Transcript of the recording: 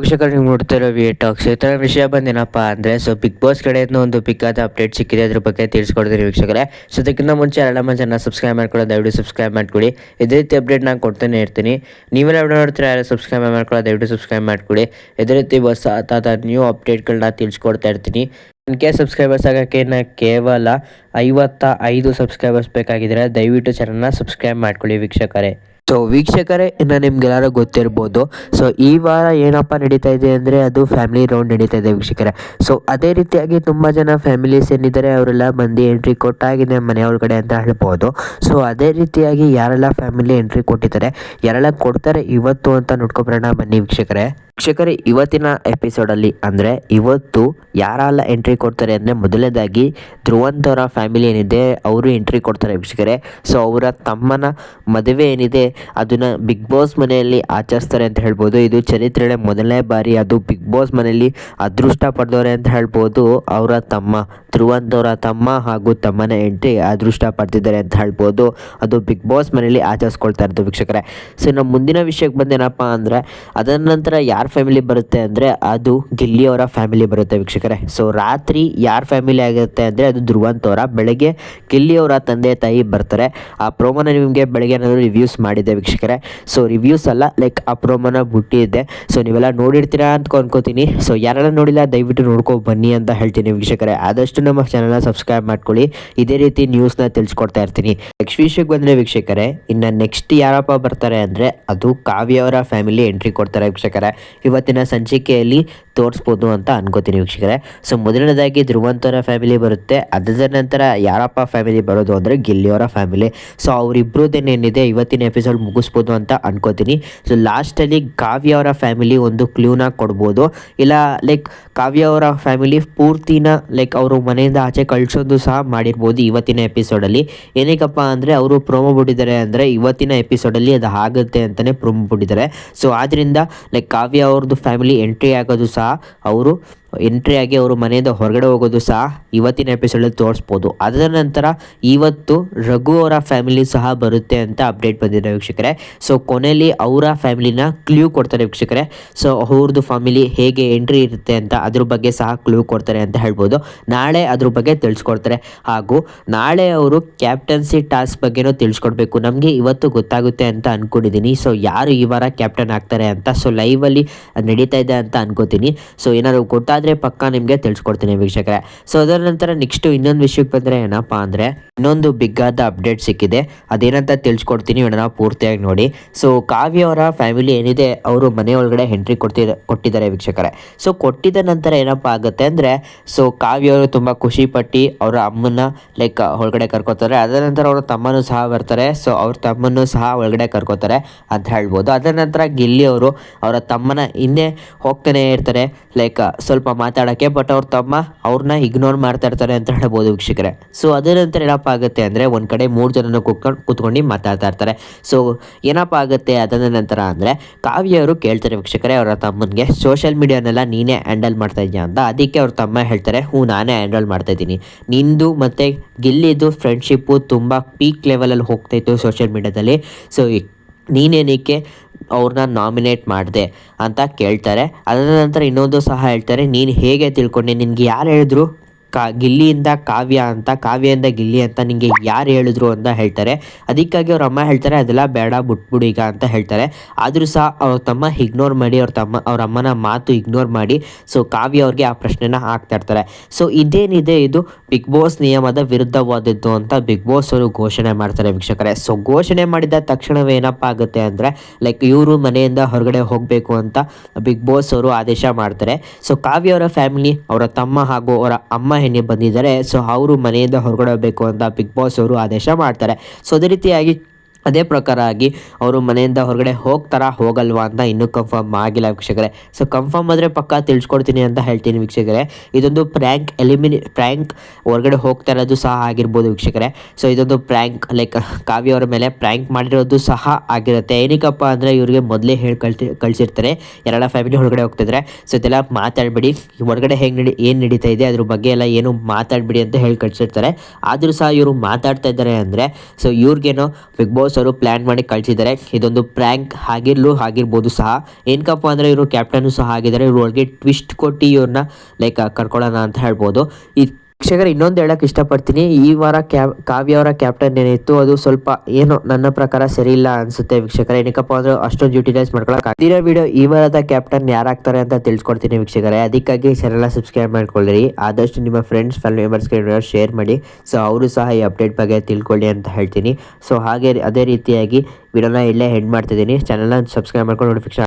ವೀಕ್ಷಕರು ನೀವು ನೋಡ್ತಿರೋ V tax ಈ ವಿಷಯ ಬಂದೇನಪ್ಪ ಅಂದರೆ ಸೊ ಬಿಗ್ ಬಾಸ್ ಕಡೆಯಿಂದ ಒಂದು ಆದ ಅಪ್ಡೇಟ್ ಸಿಕ್ಕಿದೆ, ಅದ್ರ ಬಗ್ಗೆ ತಿಳಿಸ್ಕೊಡ್ತೀನಿ ವೀಕ್ಷಕರೇ. ಸೊ ಅದಕ್ಕಿಂತ ಮುಂಚೆ ಎಲ್ಲ ಜನ ಸಬ್ಸ್ಕ್ರೈಬ್ ಮಾಡ್ಕೊಳ್ಳೋ ದಯವಿಟ್ಟು ಸಬ್ಸ್ಕ್ರೈಬ್ ಮಾಡ್ಕೊಳ್ಳಿ. ಇದೇ ರೀತಿ ಅಪ್ಡೇಟ್ ನಾನು ಕೊಡ್ತಾನೆ ಇರ್ತೀನಿ ನೀವೆಲ್ಲ ವಿಡಿಯೋ ನೋಡ್ತೀರಾ ಯಾರು ಸಬ್ಸ್ಕ್ರೈಬ್ ಮಾಡ್ಕೊಳ್ಳೋ ದಯವಿಟ್ಟು ಸಬ್ಸ್ಕ್ರೈಬ್ ಮಾಡ್ಕೊಳ್ಳಿ. ಇದೇ ರೀತಿ ಹೊಸ ಅಥವಾ ನ್ಯೂ ಅಪ್ಡೇಟ್ಗಳನ್ನ ತಿಳಿಸ್ಕೊಡ್ತಾ ಇರ್ತೀನಿ. ನನಗೆ ಸಬ್ಸ್ಕ್ರೈಬರ್ಸ್ ಆಗೋಕ್ಕೆ ನಾನು ಕೇವಲ ಐವತ್ತ ಐದು ಸಬ್ಸ್ಕ್ರೈಬರ್ಸ್ ಬೇಕಾಗಿದ್ದರೆ ದಯವಿಟ್ಟು ಚಾನಲ್ನ ಸಬ್ಸ್ಕ್ರೈಬ್ ಮಾಡ್ಕೊಳ್ಳಿ ವೀಕ್ಷಕರೇ. ಸೊ ವೀಕ್ಷಕರೇ, ಇನ್ನು ನಿಮ್ಗೆಲ್ಲರೂ ಗೊತ್ತಿರ್ಬೋದು. ಸೊ ಈ ವಾರ ಏನಪ್ಪ ನಡೀತಾ ಇದೆ ಅಂದರೆ ಅದು ಫ್ಯಾಮಿಲಿ ರೌಂಡ್ ನಡೀತಾ ಇದೆ ವೀಕ್ಷಕರೇ. ಸೊ ಅದೇ ರೀತಿಯಾಗಿ ತುಂಬ ಜನ ಫ್ಯಾಮಿಲೀಸ್ ಏನಿದ್ದಾರೆ ಅವರೆಲ್ಲ ಮಂದಿ ಎಂಟ್ರಿ ಕೊಟ್ಟಾಗಿದೆ ಮನೆ ಒಳಗಡೆ ಅಂತ ಹೇಳ್ಬೋದು. ಸೊ ಅದೇ ರೀತಿಯಾಗಿ ಯಾರೆಲ್ಲ ಫ್ಯಾಮಿಲಿ ಎಂಟ್ರಿ ಕೊಟ್ಟಿದ್ದಾರೆ, ಯಾರೆಲ್ಲ ಕೊಡ್ತಾರೆ ಇವತ್ತು ಅಂತ ನೋಡ್ಕೊಬರೋಣ ಬನ್ನಿ ವೀಕ್ಷಕರೇ. ವೀಕ್ಷಕರೇ, ಇವತ್ತಿನ ಎಪಿಸೋಡಲ್ಲಿ ಅಂದರೆ ಇವತ್ತು ಯಾರೆಲ್ಲ ಎಂಟ್ರಿ ಕೊಡ್ತಾರೆ ಅಂದರೆ ಮೊದಲನೇದಾಗಿ ಧ್ರುವಂತ್ ಫ್ಯಾಮಿಲಿ ಏನಿದೆ, ಅವರು ಎಂಟ್ರಿ ಕೊಡ್ತಾರೆ ವೀಕ್ಷಕರೇ. ಸೊ ಅವರ ತಮ್ಮನ ಮದುವೆ ಏನಿದೆ, ಅದನ್ನು ಬಿಗ್ ಬಾಸ್ ಮನೆಯಲ್ಲಿ ಆಚರಿಸ್ತಾರೆ ಅಂತ ಹೇಳ್ಬೋದು. ಇದು ಚರಿತ್ರೆ ಮೊದಲನೇ ಬಾರಿ, ಅದು ಬಿಗ್ ಬಾಸ್ ಮನೆಯಲ್ಲಿ ಅದೃಷ್ಟ ಪಡೆದವ್ರೆ ಅಂತ ಹೇಳ್ಬೋದು. ಅವರ ತಮ್ಮ ಧ್ರುವಂತ್ ತಮ್ಮ ಹಾಗೂ ತಮ್ಮನ ಎಂಟ್ರಿ ಅದೃಷ್ಟ ಪಡೆದಿದ್ದಾರೆ ಅಂತ ಹೇಳ್ಬೋದು. ಅದು ಬಿಗ್ ಬಾಸ್ ಮನೆಯಲ್ಲಿ ಆಚರಿಸ್ಕೊಳ್ತಾ ಇರೋದು ವೀಕ್ಷಕರೇ. ಸೊ ನಮ್ಮ ಮುಂದಿನ ವಿಷಯಕ್ಕೆ ಬಂದೇನಪ್ಪ ಅಂದರೆ, ಅದರ ನಂತರ ಯಾರ ಫ್ಯಾಮಿಲಿ ಬರುತ್ತೆ ಅಂದರೆ ಅದು ಗಿಲ್ಲಿಯವರ ಫ್ಯಾಮಿಲಿ ಬರುತ್ತೆ ವೀಕ್ಷಕರೇ. ಸೊ ರಾತ್ರಿ ಯಾರ ಫ್ಯಾಮಿಲಿ ಆಗುತ್ತೆ ಅಂದರೆ ಅದು ಧ್ರುವಂತ್ ಅವರ ಬೆಳಗ್ಗೆ ಗಿಲ್ಲಿಯವರ ತಂದೆ ತಾಯಿ ಬರ್ತಾರೆ. ಆ ಪ್ರೋಮೋನ ನಿಮಗೆ ಬೆಳಗ್ಗೆ ನಾನು ರಿವ್ಯೂಸ್ ಮಾಡಿದ್ದೆ ವೀಕ್ಷಕರೇ. ಸೊ ರಿವ್ಯೂಸ್ ಅಲ್ಲ ಲೈಕ್ ಆ ಪ್ರೋಮೋನ ಬಿಟ್ಟಿದ್ದೆ ಸೊ ನೀವೆಲ್ಲ ನೋಡಿರ್ತೀರಾ ಅಂತ ಅನ್ಕೋತೀನಿ. ಸೊ ಯಾರೆಲ್ಲ ನೋಡಿಲ್ಲ, ದಯವಿಟ್ಟು ನೋಡ್ಕೊ, ಬನ್ನಿ ಅಂತ ಹೇಳ್ತೀನಿ ವೀಕ್ಷಕರೇ. ಆದಷ್ಟು ನಮ್ಮ ಚಾನಲ್ನ ಸಬ್ಸ್ಕ್ರೈಬ್ ಮಾಡ್ಕೊಳ್ಳಿ. ಇದೇ ರೀತಿ ನ್ಯೂಸ್ನ ತಿಳಿಸ್ಕೊಡ್ತಾ ಇರ್ತೀನಿ. ನೆಕ್ಸ್ಟ್ ವಿಷಯಕ್ಕೆ ಬಂದರೆ ವೀಕ್ಷಕರೇ, ಇನ್ನು ನೆಕ್ಸ್ಟ್ ಯಾರಪ್ಪ ಬರ್ತಾರೆ ಅಂದರೆ ಅದು ಕಾವ್ಯ ಅವರ ಫ್ಯಾಮಿಲಿ ಎಂಟ್ರಿ ಕೊಡ್ತಾರೆ ವೀಕ್ಷಕರೇ. ಇವತ್ತಿನ ಸಂಚಿಕೆಯಲ್ಲಿ ತೋರಿಸ್ಬೋದು ಅಂತ ಅನ್ಕೋತೀನಿ ವೀಕ್ಷಕರೇ. ಸೊ ಮೊದಲನೇದಾಗಿ ಧ್ರುವಂತರ ಫ್ಯಾಮಿಲಿ ಬರುತ್ತೆ. ಅದರ ನಂತರ ಯಾರಪ್ಪ ಫ್ಯಾಮಿಲಿ ಬರೋದು ಅಂದರೆ ಗಿಲ್ಲಿಯವರ ಫ್ಯಾಮಿಲಿ ಸೊ ಅವರಿಬ್ಬರದೇನೇನಿದೆ ಇವತ್ತಿನ ಎಪಿಸೋಡ್ ಮುಗಿಸ್ಬೋದು ಅಂತ ಅನ್ಕೋತೀನಿ. ಸೊ ಲಾಸ್ಟಲ್ಲಿ ಕಾವ್ಯ ಅವರ ಫ್ಯಾಮಿಲಿ ಒಂದು ಕ್ಲೂನ ಕೊಡ್ಬೋದು. ಇಲ್ಲ ಲೈಕ್ ಕಾವ್ಯ ಅವರ ಫ್ಯಾಮಿಲಿ ಪೂರ್ತಿನ ಲೈಕ್ ಅವರು ಮನೆಯಿಂದ ಆಚೆ ಕಳಿಸೋದು ಸಹ ಮಾಡಿರ್ಬೋದು ಇವತ್ತಿನ ಎಪಿಸೋಡಲ್ಲಿ ಏನಕ್ಕಪ್ಪ ಅಂದರೆ ಅವರು ಪ್ರೋಮೋ ಬಿಟ್ಟಿದ್ದಾರೆ ಅಂದರೆ ಇವತ್ತಿನ ಎಪಿಸೋಡಲ್ಲಿ ಅದು ಆಗುತ್ತೆ ಅಂತಲೇ ಪ್ರೋಮೋ ಬಿಟ್ಟಿದ್ದಾರೆ ಸೊ ಆದ್ದರಿಂದ ಲೈಕ್ ಕಾವ್ಯ ಅವ್ರದ್ದು ಫ್ಯಾಮಿಲಿ ಎಂಟ್ರಿ ಆಗೋದು ಸಹ ಅವರು ಎಂಟ್ರಿ ಆಗಿ ಅವರು ಮನೆಯಿಂದ ಹೊರಗಡೆ ಹೋಗೋದು ಸಹ ಇವತ್ತಿನ ಎಪಿಸೋಡಲ್ಲಿ ತೋರಿಸ್ಬೋದು. ಅದರ ನಂತರ ಇವತ್ತು ರಘು ಅವರ ಫ್ಯಾಮಿಲಿ ಸಹ ಬರುತ್ತೆ ಅಂತ ಅಪ್ಡೇಟ್ ಬಂದಿದೆ ವೀಕ್ಷಕರೇ. ಸೊ ಕೊನೆಯಲ್ಲಿ ಅವರ ಫ್ಯಾಮಿಲಿನ ಕ್ಲೂ ಕೊಡ್ತಾರೆ ವೀಕ್ಷಕರೇ. ಸೊ ಅವ್ರದ್ದು ಫ್ಯಾಮಿಲಿ ಹೇಗೆ ಎಂಟ್ರಿ ಇರುತ್ತೆ ಅಂತ ಅದ್ರ ಬಗ್ಗೆ ಸಹ ಕ್ಲೂ ಕೊಡ್ತಾರೆ ಅಂತ ಹೇಳ್ಬೋದು. ನಾಳೆ ಅದ್ರ ಬಗ್ಗೆ ತಿಳಿಸ್ಕೊಡ್ತಾರೆ. ಹಾಗೂ ನಾಳೆ ಅವರು ಕ್ಯಾಪ್ಟನ್ಸಿ ಟಾಸ್ಕ್ ಬಗ್ಗೆನೂ ತಿಳಿಸ್ಕೊಡ್ಬೇಕು. ನಮಗೆ ಇವತ್ತು ಗೊತ್ತಾಗುತ್ತೆ ಅಂತ ಅಂದ್ಕೊಂಡಿದ್ದೀನಿ ಸೊ ಯಾರು ಈ ವಾರ ಕ್ಯಾಪ್ಟನ್ ಆಗ್ತಾರೆ ಅಂತ. ಸೊ ಲೈವಲ್ಲಿ ನಡೀತಾ ಇದೆ ಅಂತ ಅನ್ಕೋತೀನಿ. ಸೊ ಏನಾದ್ರು ಗೊತ್ತಾದರೆ ಪಕ್ಕ ನಿಮಗೆ ತಿಳಿಸ್ಕೊಡ್ತೀನಿ ವೀಕ್ಷಕರೇ. ಸೊ ಅದರ ನಂತರ ನೆಕ್ಸ್ಟ್ ಇನ್ನೊಂದು ವಿಷಯಕ್ಕೆ ಬಂದರೆ ಏನಪ್ಪ ಅಂದರೆ ಇನ್ನೊಂದು ಬಿಗ್ಗಾದ ಅಪ್ಡೇಟ್ ಸಿಕ್ಕಿದೆ. ಅದೇನಂತ ತಿಳಿಸ್ಕೊಡ್ತೀನಿ ಇವನ್ನ ಪೂರ್ತಿಯಾಗಿ ನೋಡಿ. ಸೊ ಕಾವ್ಯ ಅವರ ಫ್ಯಾಮಿಲಿ ಏನಿದೆ, ಅವರು ಮನೆ ಒಳಗಡೆ ಎಂಟ್ರಿ ಕೊಡ್ತಿದ, ಕೊಟ್ಟಿದ್ದಾರೆ ವೀಕ್ಷಕರೇ. ಸೊ ಕೊಟ್ಟಿದ ನಂತರ ಏನಪ್ಪ ಆಗುತ್ತೆ ಅಂದರೆ ಸೊ ಕಾವ್ಯ ಅವರು ತುಂಬ ಖುಷಿ ಪಟ್ಟಿ, ಅವರ ಅಮ್ಮನ ಲೈಕ್ ಒಳಗಡೆ ಕರ್ಕೋತಾರೆ. ಅದರ ನಂತರ ಅವರ ತಮ್ಮನೂ ಸಹ ಬರ್ತಾರೆ. ಸೊ ಅವ್ರ ತಮ್ಮನ್ನು ಸಹ ಒಳಗಡೆ ಕರ್ಕೋತಾರೆ ಅಂತ ಹೇಳ್ಬೋದು. ಅದರ ನಂತರ ಗಿಲ್ಲಿ ಅವರು ಅವರ ತಮ್ಮನ ಹಿಂದೆ ಹೋಗ್ತಾನೆ ಇರ್ತಾರೆ. ಲೈಕ್ ಸ್ವಲ್ಪ ಮಾತಾಡೋಕ್ಕೆ ಬಟ್ ಅವ್ರ ತಮ್ಮ ಅವ್ರನ್ನ ಇಗ್ನೋರ್ ಮಾಡ್ತಾ ಇರ್ತಾರೆ ಅಂತ ಹೇಳ್ಬೋದು ವೀಕ್ಷಕರೇ. ಸೊ ಅದರ ನಂತರ ಏನಪ್ಪ ಆಗುತ್ತೆ ಅಂದರೆ ಒಂದು ಕಡೆ ಮೂರು ಜನನ ಕುತ್ಕೊಂಡು ಕೂತ್ಕೊಂಡು ಮಾತಾಡ್ತಾ ಇರ್ತಾರೆ. ಸೊ ಏನಪ್ಪ ಆಗುತ್ತೆ ಅದರ ನಂತರ ಅಂದರೆ ಕಾವ್ಯ ಅವರು ಕೇಳ್ತಾರೆ ವೀಕ್ಷಕರೇ, ಅವರ ತಮ್ಮನಿಗೆ ಸೋಷಿಯಲ್ ಮೀಡಿಯಾನೆಲ್ಲ ನೀನೇ ಹ್ಯಾಂಡಲ್ ಮಾಡ್ತಾ ಇದೆಯಾ ಅಂತ? ಅದಕ್ಕೆ ಅವ್ರ ತಮ್ಮ ಹೇಳ್ತಾರೆ, ಹ್ಞೂ, ನಾನೇ ಹ್ಯಾಂಡಲ್ ಮಾಡ್ತಾ ಇದ್ದೀನಿ. ನಿಂದು ಮತ್ತು ಗಿಲ್ಲಿದು ಫ್ರೆಂಡ್ಶಿಪ್ಪು ತುಂಬ ಪೀಕ್ ಲೆವೆಲಲ್ಲಿ ಹೋಗ್ತಾಯಿತ್ತು ಸೋಷಿಯಲ್ ಮೀಡಿಯಾದಲ್ಲಿ ಸೊ ನೀನೇನಕ್ಕೆ ಅವ್ರನ್ನ ನಾಮಿನೇಟ್ ಮಾಡಿದೆ ಅಂತ ಕೇಳ್ತಾರೆ. ಅದರ ನಂತರ ಇನ್ನೊಂದು ಸಹ ಹೇಳ್ತಾರೆ, ನೀನು ಹೇಗೆ ತಿಳ್ಕೊಂಡೆ? ನಿನಗೆ ಯಾರು ಹೇಳಿದ್ರು? ಕಾ, ಗಿಲ್ಲಿಯಿಂದ ಕಾವ್ಯ ಅಂತ ಕಾವ್ಯದಿಂದ ಗಿಲ್ಲಿ ಅಂತ ನಿಮಗೆ ಯಾರು ಹೇಳಿದ್ರು ಅಂತ ಹೇಳ್ತಾರೆ. ಅದಕ್ಕಾಗಿ ಅವ್ರ ಅಮ್ಮ ಹೇಳ್ತಾರೆ, ಅದೆಲ್ಲ ಬೇಡ, ಬಿಟ್ಬಿಡು ಈಗ ಅಂತ ಹೇಳ್ತಾರೆ. ಆದರೂ ಸಹ ಅವ್ರ ತಮ್ಮ ಇಗ್ನೋರ್ ಮಾಡಿ ಅವ್ರ ತಮ್ಮ, ಅವ್ರ ಅಮ್ಮನ ಮಾತು ಇಗ್ನೋರ್ ಮಾಡಿ ಸೊ ಕಾವ್ಯ ಅವ್ರಿಗೆ ಆ ಪ್ರಶ್ನೆನ ಹಾಕ್ತಾ ಇರ್ತಾರೆ. ಸೊ ಇದೇನಿದೆ ಇದು? ಬಿಗ್ ಬಾಸ್ ನಿಯಮದ ವಿರುದ್ಧವಾದದ್ದು ಅಂತ ಬಿಗ್ ಬಾಸ್ ಅವರು ಘೋಷಣೆ ಮಾಡ್ತಾರೆ ವೀಕ್ಷಕರೇ. ಸೊ ಘೋಷಣೆ ಮಾಡಿದ ತಕ್ಷಣವೇ ಏನಪ್ಪ ಆಗುತ್ತೆ ಅಂದರೆ ಲೈಕ್ ಇವರು ಮನೆಯಿಂದ ಹೊರಗಡೆ ಹೋಗಬೇಕು ಅಂತ ಬಿಗ್ ಬಾಸ್ ಅವರು ಆದೇಶ ಮಾಡ್ತಾರೆ. ಸೊ ಕಾವ್ಯ ಅವರ ಫ್ಯಾಮಿಲಿ ಅವರ ತಮ್ಮ ಹಾಗೂ ಅವರ ಅಮ್ಮ ಹೆಣ್ಣೆ ಬಂದಿದ್ದಾರೆ. ಸೊ ಅವರು ಮನೆಯಿಂದ ಹೊರಗಡೆ ಹೋಗಬೇಕು ಅಂತ ಬಿಗ್ ಬಾಸ್ ಅವರು ಆದೇಶ ಮಾಡ್ತಾರೆ. ಸೊ ಅದೇ ರೀತಿಯಾಗಿ ಅದೇ ಪ್ರಕಾರ ಆಗಿ ಅವರು ಮನೆಯಿಂದ ಹೊರಗಡೆ ಹೋಗ್ತಾರಾ, ಹೋಗಲ್ವಾ ಅಂತ ಇನ್ನೂ ಕನ್ಫರ್ಮ್ ಆಗಿಲ್ಲ ವೀಕ್ಷಕರೇ. ಸೊ ಕನ್ಫರ್ಮ್ ಆದರೆ ಪಕ್ಕ ತಿಳಿಸ್ಕೊಡ್ತೀನಿ ಅಂತ ಹೇಳ್ತೀನಿ ವೀಕ್ಷಕರೇ. ಇದೊಂದು ಪ್ರ್ಯಾಂಕ್ ಎಲಿಮಿನಿ ಪ್ರ್ಯಾಂಕ್ ಹೊರಗಡೆ ಹೋಗ್ತಾ ಇರೋದು ಸಹ ಆಗಿರ್ಬೋದು ವೀಕ್ಷಕರೇ. ಸೊ ಇದೊಂದು ಪ್ರ್ಯಾಂಕ್ ಲೈಕ್ ಕಾವ್ಯ ಅವರ ಮೇಲೆ ಪ್ರ್ಯಾಂಕ್ ಮಾಡಿರೋದು ಸಹ ಆಗಿರುತ್ತೆ. ಏನಕ್ಕಪ್ಪ ಅಂದರೆ ಇವರಿಗೆ ಮೊದಲೇ ಹೇಳಿ ಕಳ್ಸಿ ಕಳಿಸಿರ್ತಾರೆ. ಎರಡ ಫ್ಯಾಮಿಲಿ ಹೊರಗಡೆ ಹೋಗ್ತಿದ್ರೆ. ಸೊ ಇದೆಲ್ಲ ಮಾತಾಡಬೇಡಿ. ಹೊರಗಡೆ ಹೆಂಗೆ ನಡಿ, ಏನು ನಡೀತಾ ಇದೆ, ಅದ್ರ ಬಗ್ಗೆ ಎಲ್ಲ ಏನು ಮಾತಾಡಬೇಡಿ ಅಂತ ಹೇಳಿ ಕಳಿಸಿರ್ತಾರೆ. ಆದರೂ ಸಹ ಇವರು ಮಾತಾಡ್ತಾ ಇದ್ದಾರೆ ಅಂದರೆ ಸೊ ಇವ್ರಿಗೇನೋ ಬಿಗ್ ಬಾಸ್ ಅವರು ಪ್ಲಾನ್ ಮಾಡಿ ಕಳಿಸಿದ್ದಾರೆ. ಇದೊಂದು ಪ್ರ್ಯಾಂಕ್ ಆಗಿರ್ಲು ಆಗಿರ್ಬೋದು ಸಹ. ಏನಕ್ಕಪ್ಪ ಅಂದರೆ ಇವರು ಕ್ಯಾಪ್ಟನ್ ಸಹ ಆಗಿದ್ದಾರೆ. ಇವ್ರ ಒಳಗೆ ಟ್ವಿಸ್ಟ್ ಕೊಟ್ಟು ಇವ್ರನ್ನ ಲೈಕ್ ಕರ್ಕೊಳ್ಳೋಣ ಅಂತ ಹೇಳ್ಬೋದು. ಈ ವೀಕ್ಷಕರ, ಇನ್ನೊಂದು ಹೇಳಕ್ ಇಷ್ಟಪಡ್ತೀನಿ. ಈ ವಾರ ಕಾವ್ಯ ಅವರ ಕ್ಯಾಪ್ಟನ್ ಏನಿತ್ತು, ಅದು ಸ್ವಲ್ಪ ಏನೋ ನನ್ನ ಪ್ರಕಾರ ಸರಿ ಇಲ್ಲ ಅನ್ಸುತ್ತೆ ವೀಕ್ಷಕರ. ಏನಕ್ಕಪ್ಪ ಅಂದ್ರೆ ಅಷ್ಟೊಂದು ಯುಟಿಲೈಸ್ ಮಾಡ್ಕೊಳಕ್ ಇರೋ ವಿಡಿಯೋ ಈ ವಾರದ ಕ್ಯಾಪ್ಟನ್ ಯಾರಾಗ್ತಾರೆ ಅಂತ ತಿಳ್ಸ್ಕೊಡ್ತೀನಿ ವೀಕ್ಷಕರೇ. ಅದಕ್ಕಾಗಿ ಚಾನೆಲ್ ಸಬ್ಸ್ಕ್ರೈಬ್ ಮಾಡ್ಕೊಳ್ಳಿ ಆದಷ್ಟು ನಿಮ್ಮ ಫ್ರೆಂಡ್ಸ್ ಫ್ಯಾಮಿಲಿ ಮೆಂಬರ್ಸ್ಗೆ ಶೇರ್ ಮಾಡಿ. ಸೊ ಅವರು ಸಹ ಈ ಅಪ್ಡೇಟ್ ಬಗ್ಗೆ ತಿಳ್ಕೊಳ್ಳಿ ಅಂತ ಹೇಳ್ತೀನಿ. ಸೊ ಹಾಗೆ ಅದೇ ರೀತಿಯಾಗಿ ವಿಡಿಯೋನ ಇಲ್ಲೇ ಹೆಂಡ್ ಮಾಡ್ತಿದ್ದೀನಿ. ಚಾನಲ್ನ ಸಬ್ಸ್ಕ್ರೈಬ್ ಮಾಡ್ಕೊಂಡು ನೋಟಿಫಿಕೇಶನ್